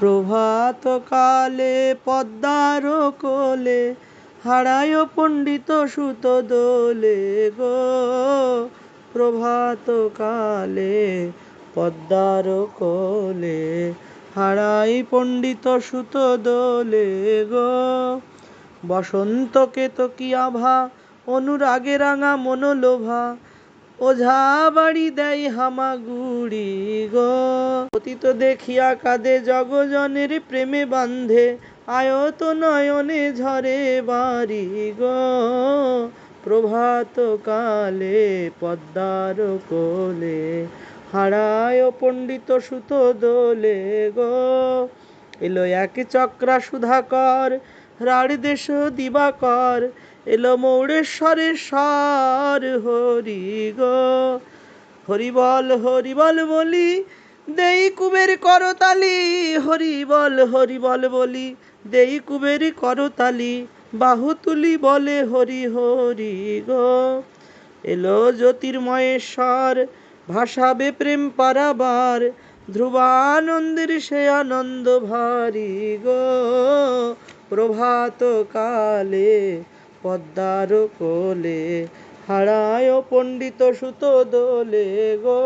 প্রভাত কালে পদ্মার কোলে হারায় পণ্ডিত সুত দোলে গো। প্রভাত কালে পদ্মার কোলে হারাই পণ্ডিত সুত দোলে গো। বসন্তকে তো কি আভা, অনুরাগে রাঙা মনোলোভা ওঝা বাড়ি দেয় হামাগুড়ি গো। অতীত দেখিয়া কাঁদে জগজনের প্রেমে বান্ধে, আয়ত নয়নে ঝরে বাড়ি গো। প্রভাত কালে পদ্মার কোলে হারায় পণ্ডিত সুত দোলে গো। এলো এক চক্রা সুধাকর রাড় দেশ দিবাকর এলো মৌরেশ্বরের সার হরি গো। হরি বল হরি বল বলি, দেই কুবের করতালি। হরি বল হরি বল বলি, দেই কুবের করতালি। বাহু তুলি বলে, হরি হরি গো। এলো জ্যোতির্ময়েশ্বর ভাসাবে প্রেম পারাবার। ধ্রুবানন্দের সে আনন্দ ভারি গো। প্রভাত কালে পদ্মার কোলে হারায় পণ্ডিত সুত দোলে গো।